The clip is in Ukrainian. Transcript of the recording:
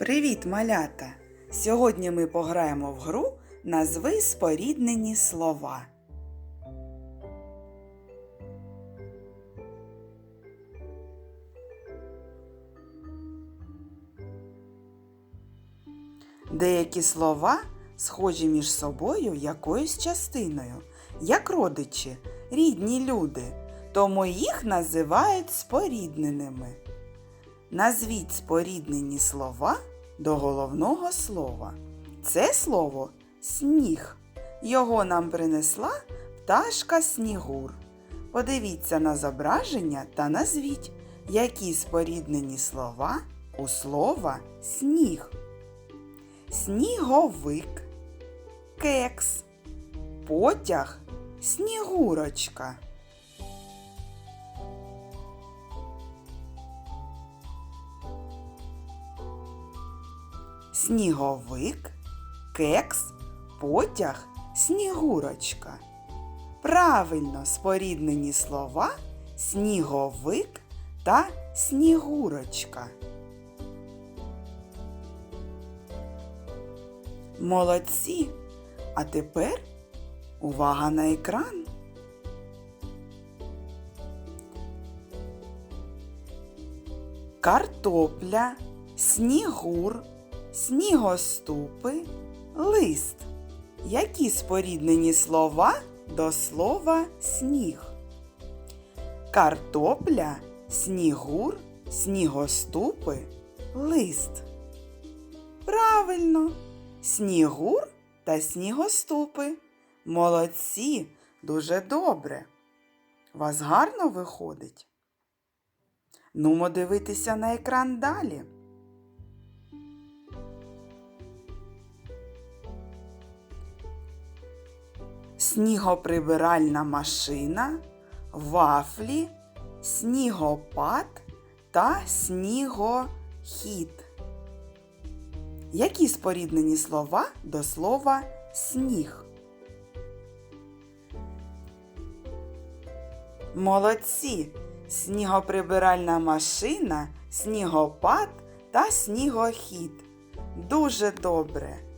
Привіт, малята! Сьогодні ми пограємо в гру Назви споріднені слова. Деякі слова схожі між собою якоюсь частиною, як родичі, рідні люди, тому їх називають спорідненими. Назвіть споріднені слова до головного слова. Це слово сніг. Його нам принесла пташка Снігур. Подивіться на зображення та назвіть, які споріднені слова у слова сніг. Сніговик, кекс, потяг, снігурочка. Сніговик, кекс, потяг, снігурочка. Правильно споріднені слова сніговик та снігурочка. Молодці! А тепер увага на екран. Картопля, снігур, снігоступи, лист. Які споріднені слова до слова сніг? Картопля, снігур, снігоступи, лист. Правильно, снігур та снігоступи. Молодці, дуже добре. Вас гарно виходить? Нумо дивитися на екран далі. Снігоприбиральна машина, вафлі, снігопад та снігохід. Які споріднені слова до слова сніг? Молодці! Снігоприбиральна машина, снігопад та снігохід. Дуже добре.